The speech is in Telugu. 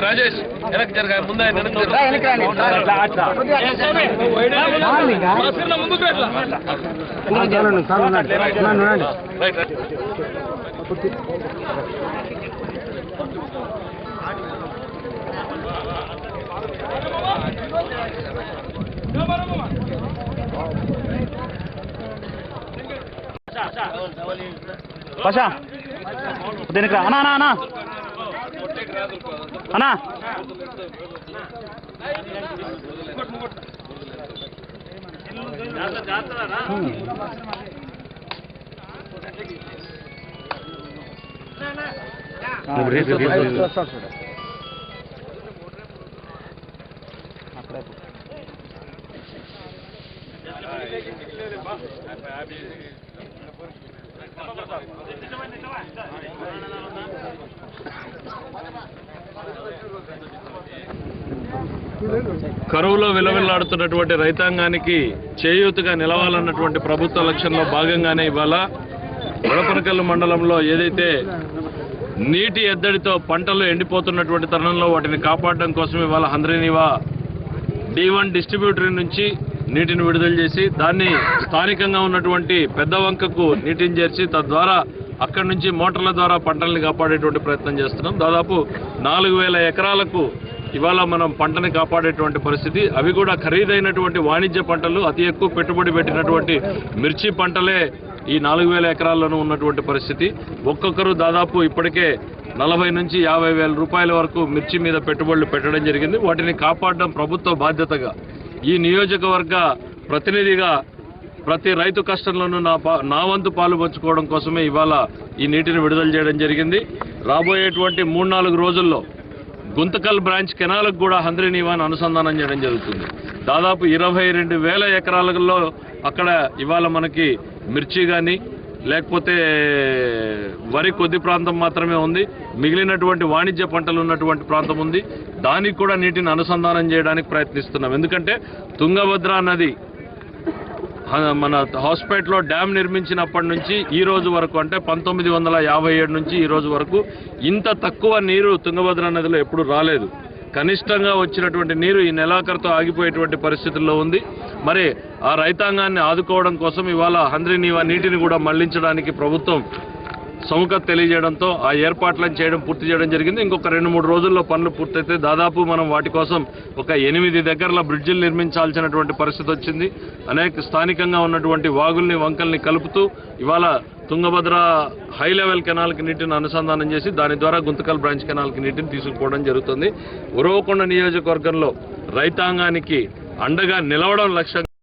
రాజేష్ వెనక్కి జరగా ముందు ఆయన వెనక్కి జరగ. అట్లా అట్లా పషా దీనికి అన్నా. కరువులో విలవిల్లాడుతున్నటువంటి రైతాంగానికి చేయూతగా నిలవాలన్నటువంటి ప్రభుత్వ లక్ష్యంలో భాగంగానే ఇవాళ వడపనకల్లు మండలంలో ఏదైతే నీటి ఎద్దడితో పంటలు ఎండిపోతున్నటువంటి తరుణంలో వాటిని కాపాడడం కోసం ఇవాళ హంద్రీనివా డి వన్ డిస్ట్రిబ్యూటరీ నుంచి నీటిని విడుదల చేసి దాన్ని స్థానికంగా ఉన్నటువంటి పెద్ద వంకకు నీటిని చేర్చి తద్వారా అక్కడి నుంచి మోటార్ల ద్వారా పంటల్ని కాపాడేటువంటి ప్రయత్నం చేస్తున్నాం. దాదాపు నాలుగు వేల ఎకరాలకు ఇవాళ మనం పంటని కాపాడేటువంటి పరిస్థితి. అవి కూడా ఖరీదైనటువంటి వాణిజ్య పంటలు అతి ఎక్కువ పెట్టుబడి పెట్టినటువంటి మిర్చి పంటలే ఈ నాలుగు వేల ఎకరాల్లోనూ ఉన్నటువంటి పరిస్థితి. ఒక్కొక్కరు దాదాపు ఇప్పటికే నలభై నుంచి యాభై వేల రూపాయల వరకు మిర్చి మీద పెట్టుబడులు పెట్టడం జరిగింది. వాటిని కాపాడడం ప్రభుత్వ బాధ్యతగా ఈ నియోజకవర్గ ప్రతినిధిగా ప్రతి రైతు కష్టంలోనూ నా నా వంతు పాలు పంచుకోవడం కోసమే ఇవాళ ఈ నీటిని విడుదల చేయడం జరిగింది. రాబోయేటువంటి మూడు నాలుగు రోజుల్లో గుంతకల్ బ్రాంచ్ కెనాలకు కూడా హంద్రి నీవాన్ అనుసంధానం చేయడం జరుగుతుంది. దాదాపు ఇరవై రెండు వేల ఎకరాలలో అక్కడ ఇవాళ మనకి మిర్చి కానీ లేకపోతే వరి కొద్ది ప్రాంతం మాత్రమే ఉంది. మిగిలినటువంటి వాణిజ్య పంటలు ఉన్నటువంటి ప్రాంతం ఉంది. దానికి కూడా నీటిని అనుసంధానం చేయడానికి ప్రయత్నిస్తున్నాం. ఎందుకంటే తుంగభద్ర నది మన హాస్పిటల్లో డ్యామ్ నిర్మించినప్పటి నుంచి ఈ రోజు వరకు అంటే పంతొమ్మిది వందల యాభై ఏడు నుంచి ఈ రోజు వరకు ఇంత తక్కువ నీరు తుంగభద్ర నదిలో ఎప్పుడు రాలేదు. కనిష్టంగా వచ్చినటువంటి నీరు ఈ నెలాఖరుతో ఆగిపోయేటువంటి పరిస్థితుల్లో ఉంది. మరి ఆ రైతాంగాన్ని ఆదుకోవడం కోసం ఇవాళ హంద్రి నీవా నీటిని కూడా మళ్ళించడానికి ప్రభుత్వం సముఖత తెలియజేయడంతో ఆ ఏర్పాట్లను చేయడం పూర్తి చేయడం జరిగింది. ఇంకొక రెండు మూడు రోజుల్లో పనులు పూర్తయితే దాదాపు మనం వాటి కోసం ఒక ఎనిమిది దగ్గరల బ్రిడ్జిలు నిర్మించాల్సినటువంటి పరిస్థితి వచ్చింది. అనేక స్థానికంగా ఉన్నటువంటి వాగుల్ని వంకల్ని కలుపుతూ ఇవాళ తుంగభద్ర హై లెవెల్ కెనాల్కి నీటిని అనుసంధానం చేసి దాని ద్వారా గుంతకల్ బ్రాంచ్ కెనాల్కి నీటిని తీసుకుపోవడం జరుగుతుంది. ఉరవకొండ నియోజకవర్గంలో రైతాంగానికి అండగా నిలవడం లక్ష్యంగా